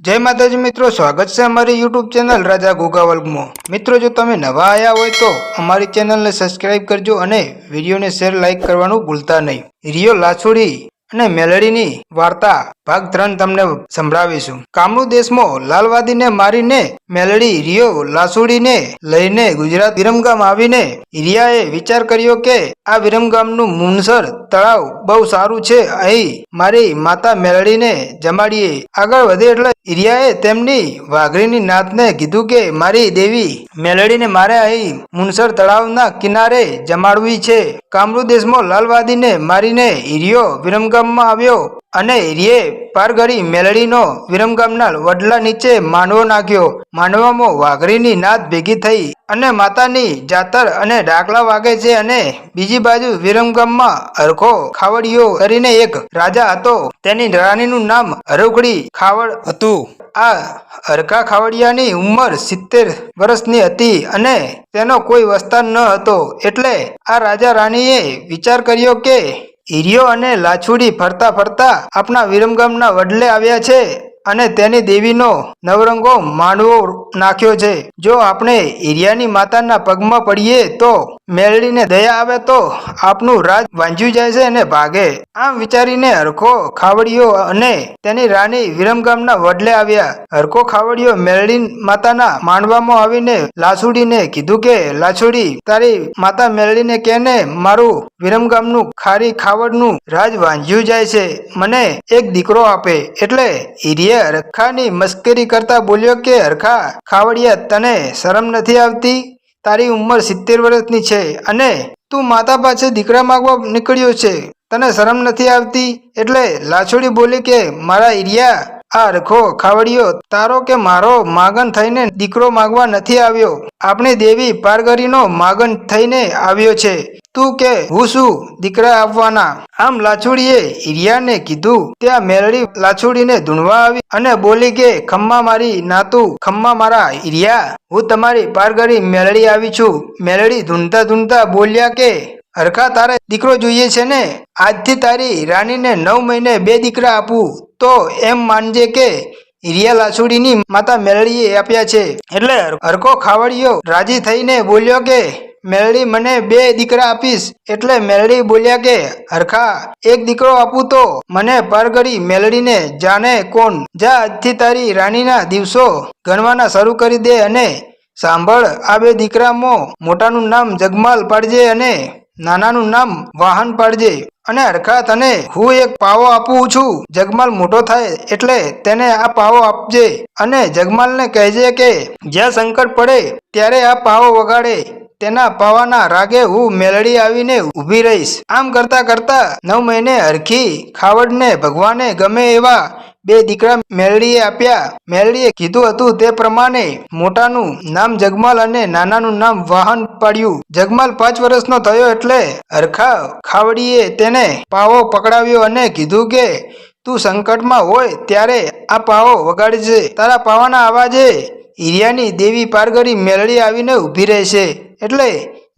જય માતાજી મિત્રો, સ્વાગત છે અમારી યુટ્યુબ ચેનલ રાજા ગોગાવલ્ગમાં મિત્રો, જો તમે નવા આવ્યા હોય તો અમારી ચેનલને સબસ્ક્રાઇબ કરજો અને વિડીયોને શેર લાઇક કરવાનું ભૂલતા નહીં. રિયો લાછોડી અને મેલડીની વાર્તા ભાગ ત્રણ તમને સંભળાવીશું. કામરૂ દેશમાં લાલવાદીને મારીને મેલડી રિયો લાસુડીને લઈને ગુજરાત વિરમગામ આવીને હિરિયાએ વિચાર કર્યો કે આ વિરમગામનું મુનસર તળાવ બહુ સારું છે, અહીં મારી માતા મેલડીને જમાડીએ. આગળ વધે એટલે હિરિયાએ તેમની વાઘરીની નાતને કીધું કે મારી દેવી મેલડીને મારે અહીં મુનસર તળાવના કિનારે જમાડવી છે. કામરૂ દેશમાં લાલવાદીને મારીને હિરિયો વિરમગામમાં આવ્યો. અને રે પારગરી મેલડીનો વિરમગામના વડલા નીચે માંડવો નાખ્યો. માંડવામાં વાઘરીની નાદ ભેગી થઈ અને માતાની જાતર અને ડાકલા વાગે છે અને બીજી બાજુ વિરમગામમાં હરખો ખાવડીયો કરીને એક રાજા હતો. તેની રાણીનું નામ હરુખડી ખાવડ હતું. આ હરખા ખાવડિયાની ઉંમર સિત્તેર વર્ષની હતી અને તેનો કોઈ વસ્તાર ન હતો. એટલે આ રાજા રાણીએ વિચાર કર્યો કે હિરિયો અને લાછુડી ફરતા ફરતા આપણા વિરમગામના વડલે આવ્યા છે. અને તેની દેવીનો નવરંગો માંડવો નાખ્યો છે. જો આપણે હિરિયાની માતાના પગમાં પડીએ તો મેળવીને દયા આવે તો આપનું રાજ વાંજ્યું જાય છે અને ભાગે. આમ વિચારીને હરખો ખાવડીયો અને તેની રાણી વિરમગામના વડલે આવ્યા. હરખો ખાવડીયો મેળડી માતાના માંડવામાં આવીને લાછુડીને કીધું કે, લાછુડી, તારી માતા મેળડીને કેને મારું વિરમગામનું ખારી ખાવડનું રાજ વાંજ્યું જાય છે. મને એક દીકરો આપે, એટલે હિરિયા હરખાની મસ્કરી કરતા બોલ્યો કે હરખા ખાવડિયા, તને શરમ નથી આવતી? તારી ઉંમર સિત્તેર વર્ષની છે અને તું માતા પાસે દીકરા માંગવા નીકળ્યો છે. તને શરમ નથી આવતી? એટલે લાછોડી બોલી કે, મારા ઈરિયા આ રખો ખાવડિયો તારો કે મારો માગન થઈને દીકરો માગવા નથી આવ્યો. આપણી દેવી પારગરીનો માગન થઈને આવ્યો છે. તું કે, હું શું? દીકરા આપવાના આમ લાછુડીએ હિરિયાને કીધું. ત્યાં મેળડી લાછુડીને ધૂણવા આવી અને બોલી કે, ખમ્મા મારી નાતું, ખમ્મા મારા હિરિયા. હું તમારી પારગરી મેલડી આવી છું. મેલડી ધૂણતા ધૂણતા બોલ્યા કે હરખા તારે દીકરો જોઈએ છે ને? આજથી તારી રાણીને નવ મહિને બે દીકરા આપું. તો એમ માનજે કે હિરિયા લાછુડીની માતા મેલડીએ આપ્યા છે. એટલે હરખો ખાવડિયો રાજી થઈને બોલ્યો કે, મેલડી, મને બે દીકરા આપીશ. એટલે મેલડી બોલ્યા કે, હરખા, એક દીકરો આપું તો મને પરગડી મેલડીને જાણે કોણ? જા, આજથી તારી રાણીના દિવસો ગણવાના શરૂ કરી દે અને સાંભળ, આ બે દીકરામાં મોટાનું નામ જગમાલ પાડજે અને નાનાનું નામ વાહન પાડજે અને હરખા તને હું એક પાવો આપું છું. જગમાલ મોટો થાય એટલે તેને આ પાવો આપજે અને જગમાલને કહેજે કે જ્યાં સંકટ પડે ત્યારે આ પાવો વગાડે. તેના પાવાના રાગે હું મેલડી આવીને ઊભી રહીશ. આમ કરતા કરતા નવ મહિને હરખી ખાવડને ભગવાને ગમે એવા બે દીકરા મેલડીએ આપ્યા. મેલડીએ કીધું હતું તે પ્રમાણે મોટાનું નામ જગમાલ અને નાનાનું નામ વાહન પાડ્યું. જગમાલ પાંચ વર્ષનો થયો એટલે હરખા ખાવડીએ તેને પાવો પકડાવ્યો અને કીધું કે, તું સંકટમાં હોય ત્યારે આ પાવો વગાડજે. તારા પાવાના અવાજે હિરિયાની દેવી પારગરી મેલડી આવીને ઊભી રહેશે. એટલે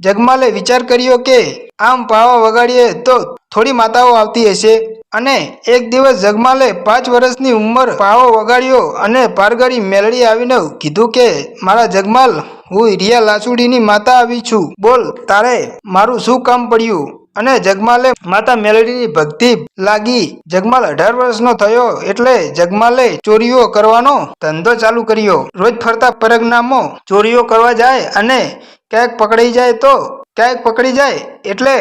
જગમાલે વિચાર કર્યો કે, આમ પાવા વગાડીએ તો થોડી માતાઓ આવતી હશે. અને એક દિવસ જગમાલે પાંચ વર્ષની ઉંમર પાવો વગાડ્યો અને પારગરી મેલડી આવીને કીધું કે, મારા જગમાલ, હું રિયા લાસુડીની માતા આવી છું. બોલ, તારે મારું શું કામ પડ્યું? અને જગમાલે માતા મેલડીની ભક્તિ લાગી. જગમાલ અઢાર વર્ષનો થયો એટલે જગમાલે ચોરીઓ કરવાનો ધંધો ચાલુ કર્યો. રોજ ફરતા પરગનામો ચોરીઓ કરવા જાય અને ક્યાંક પકડાઈ જાય તો ક્યાંક પકડી જાય એટલે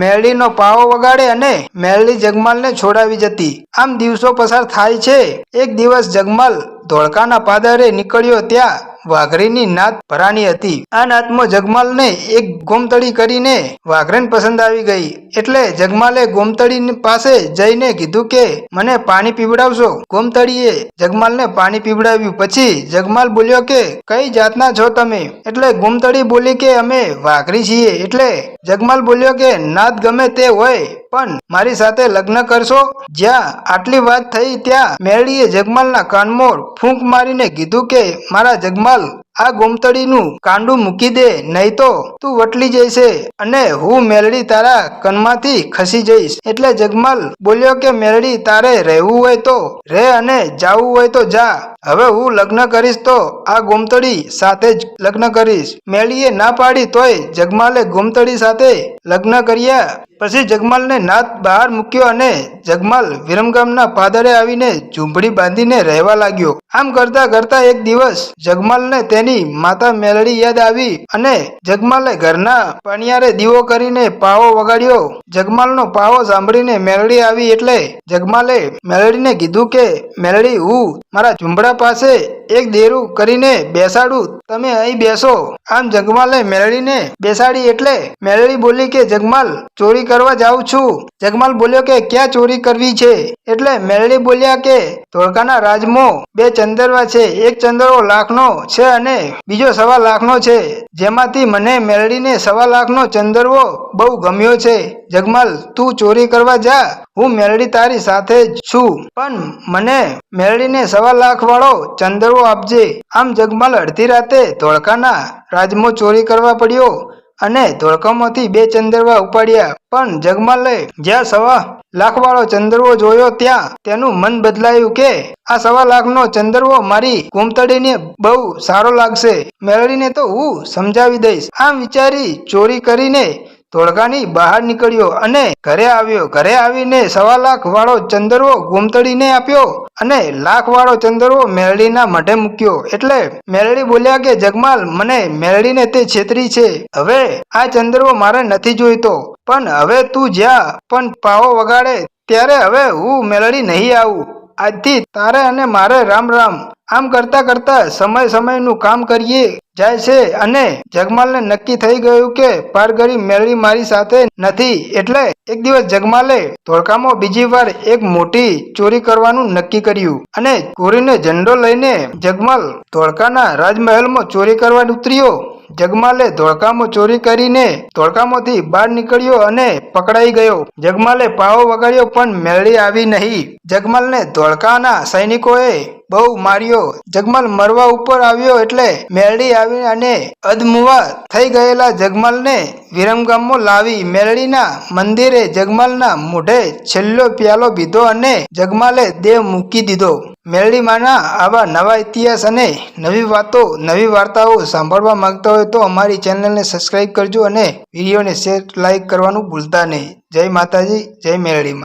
મેરડીનો પાવો વગાડે અને મેલડી જગમાલને છોડાવી જતી. આમ દિવસો પસાર થાય છે. એક દિવસ જગમાલ ધોળકાના પાદરે નીકળ્યો ત્યાં વાઘરીની નાત ભરાની હતી. આ નાતમાં જગમાલને એક ગોમતળી કરીને વાઘરેન પસંદ આવી ગઈ. એટલે જગમાલે ગોમતળી પાસે જઈને કીધું કે, મને પાણી પીવડાવશો. ગોમતળીએ જગમાલને પાણી પીવડાવ્યું. પછી જગમાલ બોલ્યો કે, કઈ જાતના છો તમે? એટલે ગોમતળી બોલી કે, અમે વાઘરી છીએ. એટલે જગમાલ બોલ્યો કે, નાત ગમે તે હોય પણ મારી સાથે લગ્ન કરશો? જ્યાં આટલી વાત થઈ ત્યાં મેરડીએ જગમાલના કાનમોર ફૂંક મારીને કીધું કે, મારા જગમાલ આ ગોમતળીનું કાંડું મૂકી દે, નહીં તો તું વટલી જઈશે અને હું મેલડી તારા કનમાંથી ખસી જઈશ. એટલે જગમાલ બોલ્યો કે, મેલડી, તારે રહેવું હોય તો રહે અને જાવું હોય તો જા. હવે હું લગ્ન કરીશ તો આ ગોમતળી સાથે જ લગ્ન કરીશ. મેળીએ ના પાડી તોય જગમાલે ગોમતળી સાથે લગ્ન કર્યા. પછી જગમાલને નાત બહાર મૂક્યો અને જગમાલ વિરમગામના પાદરે આવીને ઝૂંપડી બાંધીને રહેવા લાગ્યો. આમ કરતા કરતા એક દિવસ જગમાલને તેની માતા મેલડી યાદ આવી અને જગમાલે ઘરના પણિયારે દીવો કરીને પાવો વગાડ્યો. જગમાલનો પાવો સાંભળીને મેલડી આવી એટલે જગમાલે મેલડીને કીધું કે, મેલડી હું મારા ઝુંબડા પાસે એક દેરું કરીને બેસાડું. તમે અહીં બેસો. આમ જગમાલે મેળડીને બેસાડી એટલે મેળડી બોલી કે, જગમાલ, ચોરી કરવા જાઉં છું. જગમાલ બોલ્યો કે, ક્યાં ચોરી કરવી છે? એટલે મેળડી બોલ્યા કે, ધોળકાના રાજમો બે ચંદરવા છે. એક ચંદરવો લાખનો છે અને બીજો સવા લાખનો છે. જેમાંથી મને મેળડીને સવા લાખનો ચંદરવો બહુ ગમ્યો છે. જગમાલ, તું ચોરી કરવા જા. હું મેલડી તારી સાથે જ છું. પણ મને મેલડીને સવા લાખ વાળો ચંદરવો આપજે. આમ જગમાલ અડધી રાતે ધોળકાના રાજમો ચોરી કરવા પડ્યો અને ધોળકામાંથી બે ચંદરવા ઉપાડ્યા. પણ જગમાલે જ્યાં સવા લાખ વાળો ચંદરવો જોયો ત્યાં તેનું મન બદલાયું કે આ સવા લાખનો ચંદરવો મારી કુમતડીને બહુ સારો લાગશે. મેળવીને તો હું સમજાવી દઈશ. આમ વિચારી ચોરી કરીને ધોળકાની બહાર નીકળ્યો અને ઘરે આવ્યો. ઘરે આવીને સવા લાખ વાળો ચંદરવો ગુમતડીને આપ્યો અને લાખ વાળો ચંદરવો મેરડીના મઢે મૂક્યો. એટલે મેરડી બોલ્યા કે, જગમાલ, મને મેરડીને તે છેતરી છે. હવે આ ચંદરવો મારે નથી જોઈતો. પણ હવે તું જ્યાં પણ પાવો વગાડે, ત્યારે હવે હું મેલડી નહીં આવું. આજથી તારે અને મારે રામ રામ. આમ કરતા કરતા સમય સમયનું કામ કરીએ, જાય છે અને જગમાલને નક્કી થઈ ગયું કે પારગરી મેળવી મારી સાથે નથી. એટલે એક દિવસ જગમાલે ધોળકામાં બીજી વાર એક મોટી ચોરી કરવાનું નક્કી કર્યું અને ચોરીને ઝંડો લઈને જગમાલ ધોળકાના રાજમહેલમાં ચોરી કરવા ઉતર્યો. જગમાલે ધોળકામાં ચોરી કરીને ધોળકામાંથી બહાર નીકળ્યો અને પકડાઈ ગયો. જગમાલે પાવો વગાડ્યો પણ મેળવી આવી નહીં. જગમાલને ધોળકાના સૈનિકોએ બહુ માર્યો. જગમાલ મરવા ઉપર આવ્યો એટલે મેરડી આવી અને અધમુવા થઈ ગયેલા જગમાલને વિરમગામમાં લાવી મેરડીના મંદિરે જગમાલના મોઢે છેલ્લો પ્યાલો પીધો અને જગમાલે દેહ મૂકી દીધો. મેરડીમાંના આવા નવા ઇતિહાસ અને નવી વાતો, નવી વાર્તાઓ સાંભળવા માંગતા હોય તો અમારી ચેનલને સબસ્ક્રાઈબ કરજો અને વિડીયોને શેર લાઈક કરવાનું ભૂલતા નહીં. જય માતાજી, જય મેરડીમાં.